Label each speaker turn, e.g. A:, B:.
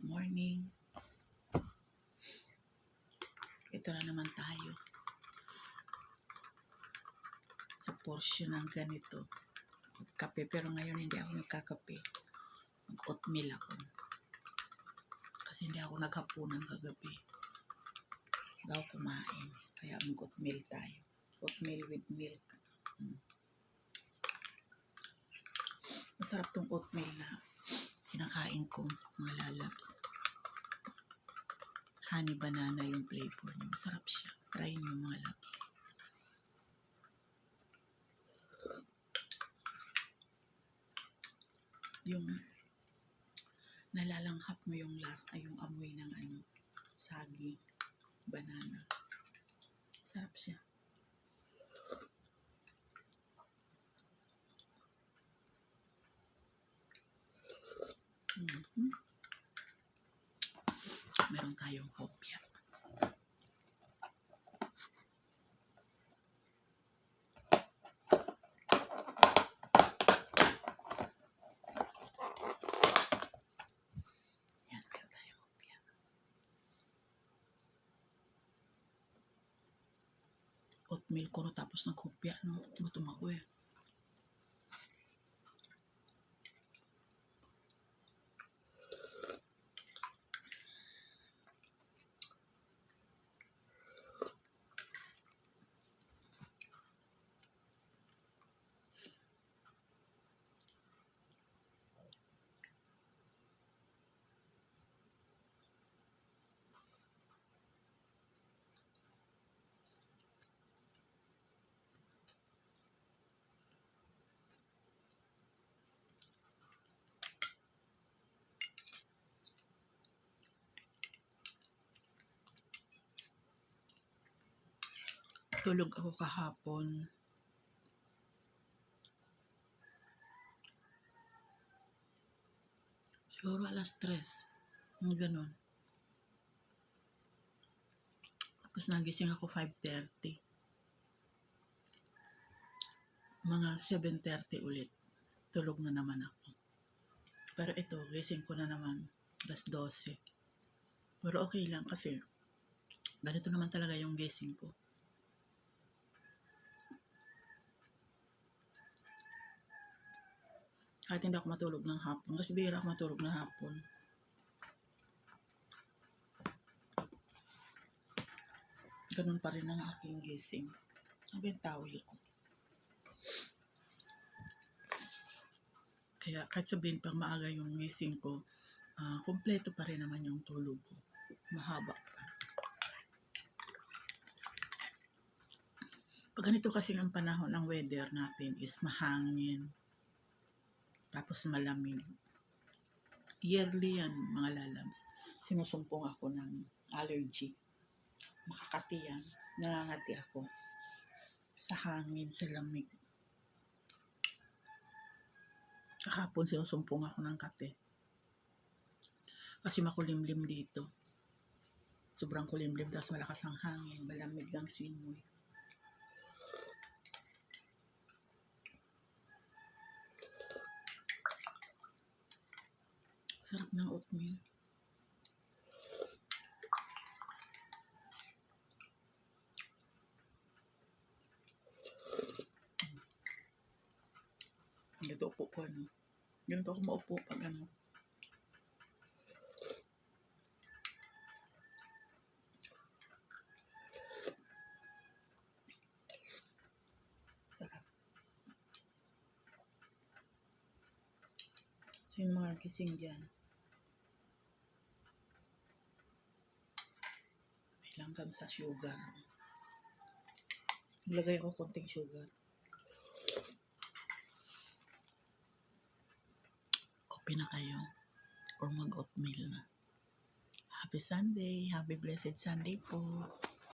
A: Morning. Ito na naman tayo. Sa portion ng ganito. Kape, pero ngayon hindi ako nagkakape. Mag-oatmeal ako. Kasi hindi ako naghapunan kagabi. Hindi ako kumain. Kaya mag-oatmeal tayo. Oatmeal with milk. Mm. Masarap tong oatmeal na kinakain ko, mga lalabs. Honey banana yung flavor niya. Masarap siya. Try niyo mga labs. Yung nalalanghap mo yung last ay yung amoy ng ano, sagi, banana. Sarap siya. Meron tayong kopya. Oatmeal ko no, tapos ng kopya? Gutom ako eh. Tulog ako kahapon. Siguro alas tres. Mga ganun. Tapos nagising ako 5.30. Mga 7.30 ulit. Tulog na naman ako. Pero ito, gising ko na naman alas 12. Pero okay lang kasi ganito naman talaga yung gising ko. Kahit hindi ako matulog ng hapon. Kasi bihira ako matulog ng hapon. Ganun pa rin ang aking gising. Sabi yung tawil ko. Kaya kahit sabihin pang maaga yung gising ko, ah, kumpleto pa rin naman yung tulog ko. Mahaba pa. Pag ganito kasi ang panahon ng weather natin is mahangin, tapos malamig. Yearly yan, mga lalabs. Sinusumpong ako ng allergy. Makakati yan. Nangangati ako. Sa hangin, sa lamig. Kahapon sinusumpong ako ng kate. Kasi makulimlim dito. Sobrang kulimlim, tapos malakas ang hangin, malamig ang simoy. Sarap ng oatmeal. Ganito upo ko, ano. Ganito ako maupo pag ano. Sarap. So yung mga gising dyan. Langgam sa sugar. Ilagay ako konting sugar. Kopi na kayo. Or mag-oatmeal na. Happy Sunday. Happy blessed Sunday po.